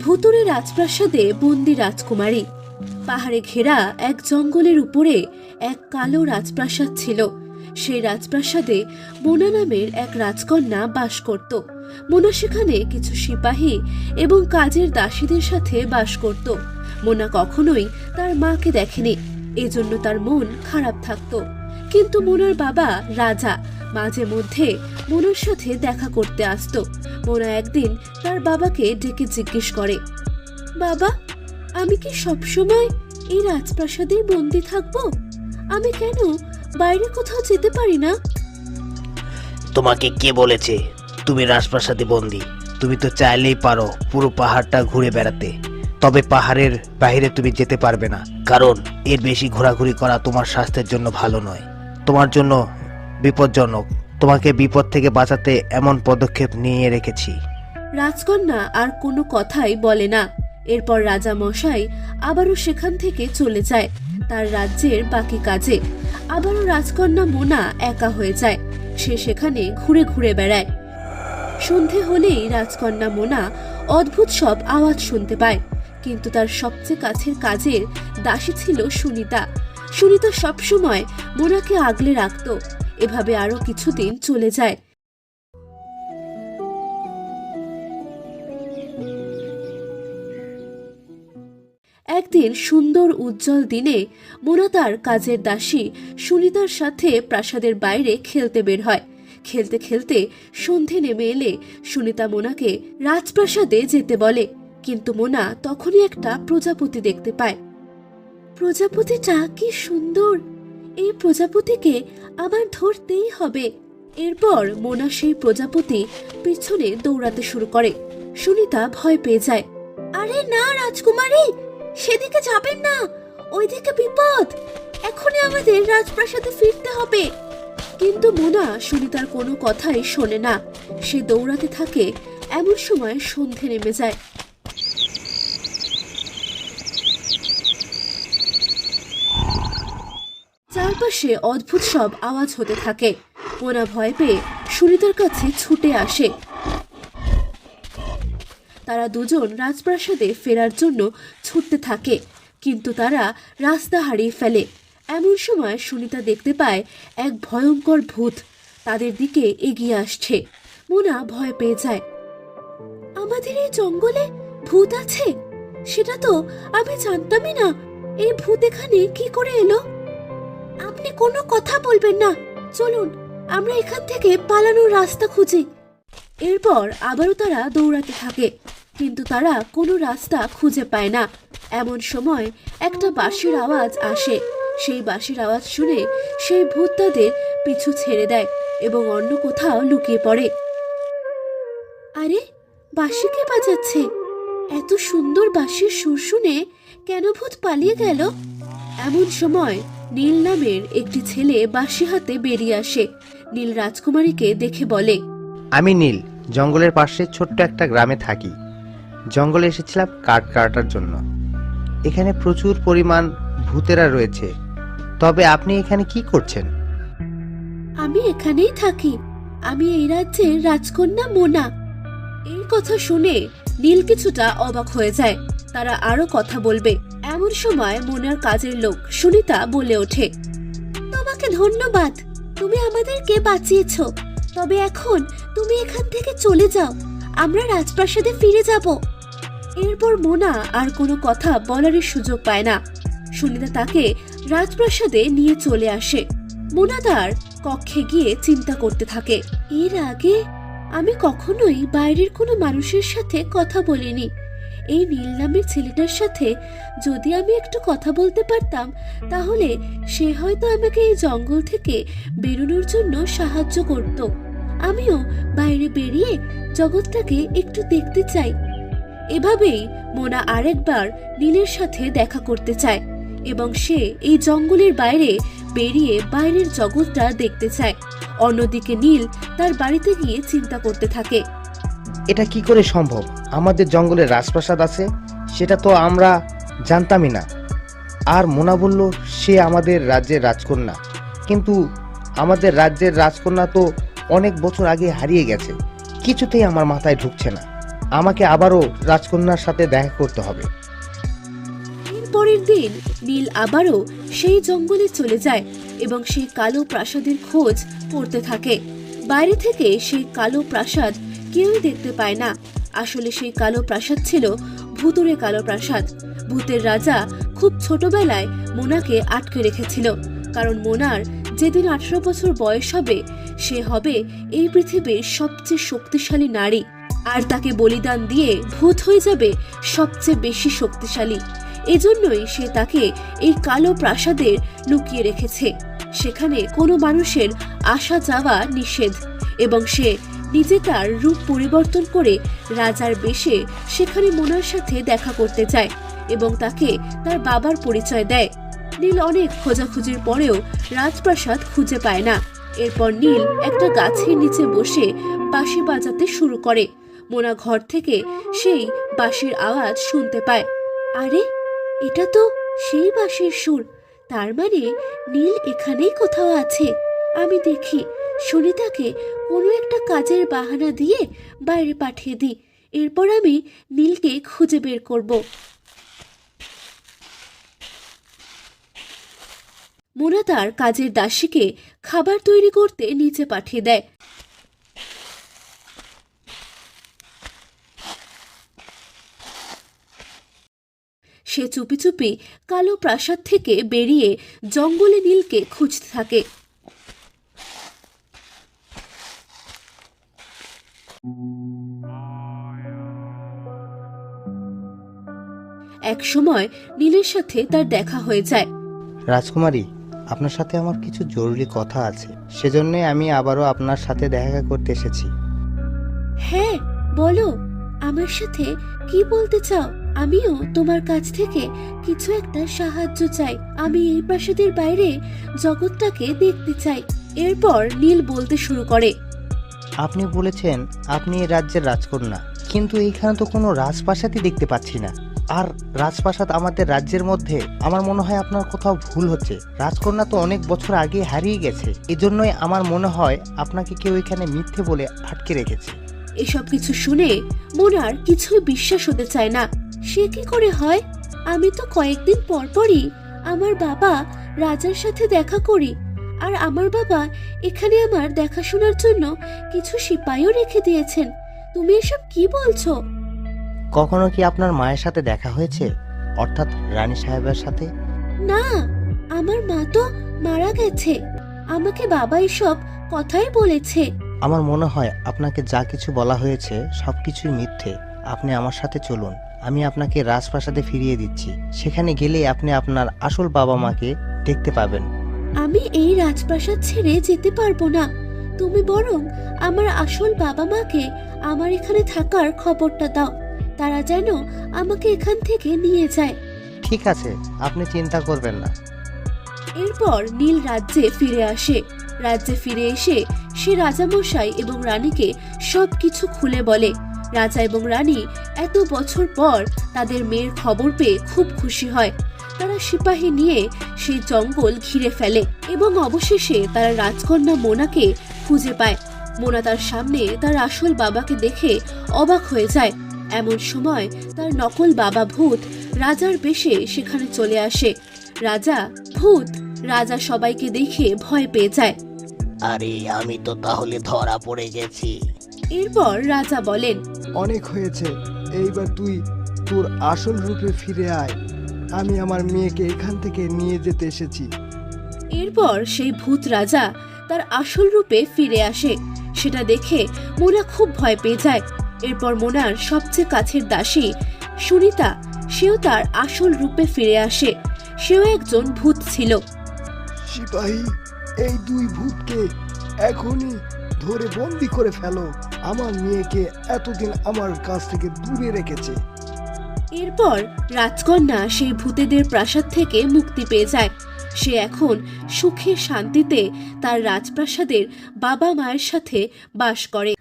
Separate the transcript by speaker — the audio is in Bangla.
Speaker 1: ভুতুরে রাজপ্রাসাদে বন্দি রাজকুমারী। পাহাড়ে ঘেরা এক জঙ্গলের উপরে এক কালো রাজপ্রাসাদ ছিল। সেই রাজপ্রাসাদে মোনা নামের এক রাজকন্যা বাস করত। মোনা সেখানে কিছু সিপাহী এবং কাজের দাসীদের সাথে বাস করত। মোনা কখনোই তার মাকে দেখেনি। এজন্য তার মন খারাপ থাকতো। কিন্তু মোনার বাবা রাজা মাঝে মধ্যে মোনার সাথে দেখা করতে আসতো। মোনা একদিন তার বাবাকে ডেকে জিজ্ঞেস করে, বাবা, আমি কি সবসময় এই রাজপ্রাসাদেই বন্দি থাকব? আমি কেন বাইরে কোথাও যেতে পারি না?
Speaker 2: তোমাকে কে বলেছে তুমি রাজপ্রাসাদে বন্দি? তুমি তো চাইলেই পারো পুরো পাহাড়টা ঘুরে বেড়াতে। তবে পাহাড়ের বাইরে তুমি যেতে পারবে না। কারণ এর বেশি ঘোরাঘুরি করা তোমার স্বাস্থ্যের জন্য ভালো নয়। তোমার জন্য বিপজ্জনক। তোমাকে বিপদ থেকে বাঁচাতে এমন পদক্ষেপ নিয়ে রেখেছি।
Speaker 1: রাজকন্যা আর কোনো কথাই বলে না। এরপর রাজা মশাই আবারও সেখান থেকে চলে যায়, তার রাজ্যের বাকি কাজে। আবারও রাজকন্যা মোনা একা হয়ে যায়, সে সেখানে ঘুরে ঘুরে বেড়ায়। সন্ধে হলেই রাজকন্যা মোনা অদ্ভুত সব আওয়াজ শুনতে পায়, কিন্তু তার সবচেয়ে কাছের কাজের দাসী ছিল সুনিতা। সুনিতা সবসময় মোনাকে আগলে রাখতো এভাবে আরও কিছুদিন চলে যায়। একদিন সুন্দর উজ্জ্বল দিনে মোনা তার কাজের দাসী সুনিতার সাথে প্রাসাদের বাইরে খেলতে বের হয়। খেলতে খেলতে সন্ধে নেমে এলে সুনিতা মোনাকে রাজপ্রাসাদে যেতে বলে, কিন্তু মোনা তখনই একটা প্রজাপতি দেখতে পায়। প্রজাপতিটা কি সুন্দর! এই প্রজাপতিকে আমার ধরতেই হবে। এরপর মোনা সেই প্রজাপতি পিছনে দৌড়াতে শুরু করে। সুনিতা ভয় পেয়ে যায়। আরে না, রাজকুমারী! সেদিকে যাবেন না। ওইদিকে বিপদ। এখনই আমাদের রাজপ্রাসাদে ফিরতে হবে। কিন্তু মোনা সুনিতার কোনো কথাই শোনে না। সে দৌড়াতে থাকে, এমন সময় সন্ধে নেমে যায়। চারপাশে অদ্ভুত সব আওয়াজ হতে থাকে। মোনা ভয় পেয়ে সুনিতার কাছে ছুটে আসে। তারা দুজন রাজপ্রাসাদে ফেরার জন্য ছুটতে থাকে, কিন্তু তারা রাস্তা হারিয়ে ফেলে। এমন সময় সুনিতা দেখতে পায় এক ভয়ঙ্কর ভূত তাদের দিকে এগিয়ে আসছে। মোনা ভয় পেয়ে যায়। আমাদের এই জঙ্গলে ভূত আছে? সেটা তো আমি জানতামই না। এই ভূত এখানে কি করে এলো? আপনি কোনো কথা বলবেন না। চলুন, আমরা এখান থেকে পালানোর রাস্তা খুঁজি। এরপর আবারও তারা দৌড়াতে থাকে, কিন্তু তারা কোনো রাস্তা খুঁজে পায় না। এমন সময় একটা বাঁশির আওয়াজ আসে। সেই বাঁশির আওয়াজ শুনে সেই ভূত তাদের পিছু ছেড়ে দেয় এবং অন্য কোথাও লুকিয়ে পড়ে। আরে, বাঁশি কে বাজাচ্ছে? এত সুন্দর বাঁশির সুর শুনে কেন ভূত পালিয়ে গেল? এমন সময় নীল নামের একটি ছেলে বাঁশি হাতে বেরিয়ে আসে। নীল রাজকুমারীকে দেখে বলে
Speaker 3: আমি নীল জঙ্গলের পাশে ছোট্ট একটা গ্রামে থাকি। জঙ্গলে এসেছিলাম কাঠ কাটার জন্য। এখানে প্রচুর পরিমাণ ভূতেরা রয়েছে। তবে আপনি এখানে কি করছেন?
Speaker 1: আমি এখানেই থাকি। আমি এই রাজ্যের রাজকন্যা মোনা। এই কথা শুনে নীল কিছুটা অবাক হয়ে যায়। তারা আরও কথা বলবে। এমন সময় মোনার কাজের লোক সুনিতা বলে ওঠে, তোমাকে ধন্যবাদ। তুমি আমাদেরকে বাঁচিয়েছ। তবে এখন তুমি এখান থেকে চলে যাও। আমরা রাজপ্রাসাদে ফিরে যাব। এরপর মোনা আর কোনো কথা বলারই সুযোগ পায় না। সুনিতা তাকে রাজপ্রাসাদে নিয়ে চলে আসে। মোনা তার কক্ষে গিয়ে চিন্তা করতে থাকে, এর আগে আমি কখনোই বাইরের কোনো মানুষের সাথে কথা বলিনি। এই নীল নামের ছেলেটার সাথে যদি আমি একটু কথা বলতে পারতাম, তাহলে সে হয়তো আমাকে এই জঙ্গল থেকে বেরোনোর জন্য সাহায্য করত। আমিও বাইরে বেরিয়ে জগৎটাকে একটু দেখতে চাই। এভাবেই মোনা আরেকবার নীলের সাথে দেখা করতে চায় এবং সে এই জঙ্গলের বাইরে বেরিয়ে বাইরের জগৎটা দেখতে চায়। অন্যদিকে নীল তার বাড়িতে গিয়ে চিন্তা করতে থাকে।
Speaker 3: এটা কি করে সম্ভব? আমাদের জঙ্গলে রাজপ্রাসাদ আছে, সেটা তো আমরা জানতামই না। আর মোনা বলল, সে আমাদের রাজ্যের রাজকন্যা। কিন্তু আমাদের রাজ্যের রাজকন্যা তো অনেক বছর আগে হারিয়ে গেছে। কিছুতেই আমার মাথায় ঢুকছে না। আমাকে আবারও রাজকন্যার সাথে দেখা করতে হবে।
Speaker 1: পরের দিন নীল আবারও সেই জঙ্গলে চলে যায় এবং সেই কালো প্রাসাদের খোঁজ করতে থাকে। বাইরে থেকে সেই কালো প্রাসাদ কেউই দেখতে পায় না। আসলে সেই কালো প্রাসাদ ছিল ভুতুরে কালো প্রাসাদ। ভূতের রাজা খুব ছোটবেলায় মোনাকে আটকে রেখেছিল। কারণ মোনার যেদিন আঠারো বছর বয়স হবে, সে হবে এই পৃথিবীর সবচেয়ে শক্তিশালী নারী। আর তাকে বলিদান দিয়ে ভূত হয়ে যাবে সবচেয়ে বেশি শক্তিশালী। এজন্যই সে তাকে এই কালো প্রাসাদের লুকিয়ে রেখেছে। সেখানে কোনো মানুষের আসা যাওয়া নিষেধ। এবং সে নিজে তার রূপ পরিবর্তন করে রাজার বেশে সেখানে মোনার সাথে দেখা করতে যায় এবং তাকে তার বাবার পরিচয় দেয়। নীল অনেক খোঁজাখুঁজির পরেও রাজপ্রাসাদ খুঁজে পায় না। এরপর নীল একটা গাছের নিচে বসে বাঁশি বাজাতে শুরু করে। মোনা ঘর থেকে সেই বাঁশির আওয়াজ শুনতে পায়। আরে, এটা তো সেই বাঁশির সুর। তার মানে নীল এখানেই কোথাও আছে। আমি দেখি সুনিতাকে কোনো একটা কাজের বাহানা দিয়ে বাইরে পাঠিয়ে দিই। এরপর আমি নীলকে খুঁজে বের করব। মোনা তার কাজের দাসীকে খাবার তৈরি করতে নিচে পাঠিয়ে দেয়। সে চুপি চুপি কালো প্রাসাদ থেকে বেরিয়ে জঙ্গলে নীলকে খুঁজতে থাকে। এক সময় নীলের সাথে তার দেখা হয়ে যায়।
Speaker 3: রাজকুমারী আপনার সাথে আমার কিছু জরুরি কথা আছে। সেজন্যই আমি আবারও আপনার সাথে দেখা করতে এসেছি।
Speaker 1: হ্যাঁ বলো। আমার সাথে কি বলতে চাও? আমিও তোমার কাছ থেকে কিছু একটা সাহায্য চাই। আমি এই প্রাসাদের বাইরে জগৎটাকে দেখতে চাই। এরপর নীল বলতে শুরু করে।
Speaker 3: আপনি বলেছেন আপনি এই রাজ্যের রাজকন্যা। কিন্তু এইখানে তো কোনো রাজপ্রাসাদই দেখতে পাচ্ছি না। আর রাজপ্রাসাদ আমাদের রাজ্যের মধ্যে, আমার মনে হয় আপনার কোথাও ভুল হচ্ছে। রাজকন্যা তো অনেক বছর আগে হারিয়ে গেছে। এজন্যই আমার মনে হয় আপনাকে কেউ এখানে মিথ্যে বলে আটকে রেখেছে।
Speaker 1: এসব কিছু শুনে মোনার কিছুই বিশ্বাস হতে চায় না। সে কি করে হয়? আমি তো কয়েকদিন পর পরই আমার বাবা রাজার সাথে দেখা করি। আর আমার বাবা এখানে আমার দেখাশোনার জন্য কিছু সিপাইও রেখে দিয়েছেন। তুমি এসব কি বলছো?
Speaker 3: কখনো কি আপনার মায়ের সাথে দেখা হয়েছে? অর্থাৎ রানী সাহেবের সাথে?
Speaker 1: না আমার মা তো মারা গেছে। আমাকে বাবা এসব কথাই বলেছে।
Speaker 3: আমার মনে হয় আপনাকে যা কিছু বলা হয়েছে সব কিছুই মিথ্যে। আপনি আমার সাথে চলুন। আমি আপনাকে রাজপ্রাসাদে ফিরিয়ে দিচ্ছি। সেখানে গেলে আপনি আপনার আসল বাবা মাকে দেখতে পাবেন।
Speaker 1: আমি এই রাজপ্রাসাদ ছেড়ে যেতে পারব না। তুমি বরং আমার আসল বাবা মাকে আমার এখানে থাকার খবরটা দাও। তারা যেন আমাকে এখান থেকে নিয়ে যায়।
Speaker 3: ঠিক আছে আপনি চিন্তা করবেন না।
Speaker 1: এরপর নীল রাজ্যে ফিরে আসে। রাজ্যে ফিরে এসে সে রাজামশাই এবং রানীকে সবকিছু খুলে বলে। রাজা এবং রানী এত বছর পর তাদের মেয়ের খবর পেয়ে খুব খুশি হয়। তারা সিপাহী নিয়ে সেই জঙ্গল ঘিরে ফেলে এবং অবশেষে তারা রাজকন্যা মোনাকে খুঁজে পায়। মোনা তার সামনে তার আসল বাবাকে দেখে অবাক হয়ে যায়। এমন সময় তার নকল বাবা ভূত রাজার বেশে সেখানে চলে আসে। রাজা ভূত রাজা সবাইকে দেখে ভয় পেয়ে যায়।
Speaker 2: আরে আমি তো তাহলে ধরা পড়ে গেছি।
Speaker 1: এরপর রাজা বলেন
Speaker 4: অনেক হয়েছে এইবার তুই তোর আসল রূপে ফিরে আয়। আমি আমার মেয়েকে এখান থেকে নিয়ে যেতে এসেছি।
Speaker 1: এরপর সেই ভূত রাজা তার আসল রূপে ফিরে আসে। সেটা দেখে মোনা খুব ভয় পেয়ে যায়। এরপর মোনার সবচেয়ে কাছের দাসী সুনিতা সেও তার আসল রূপে ফিরে আসে। সেও একজন ভূত ছিল।
Speaker 4: সিপাহী এই দুই ভূতকে এখনই ধরে বন্দি করে ফেলো। আমার মেয়েকে এতদিন আমার কাছ থেকে দূরে রেখেছে।
Speaker 1: এরপর রাজকন্যা সেই ভূতেদের প্রাসাদ থেকে মুক্তি পেয়ে যায়। সে এখন সুখে শান্তিতে তার রাজপ্রাসাদের বাবা মায়ের সাথে বাস করে।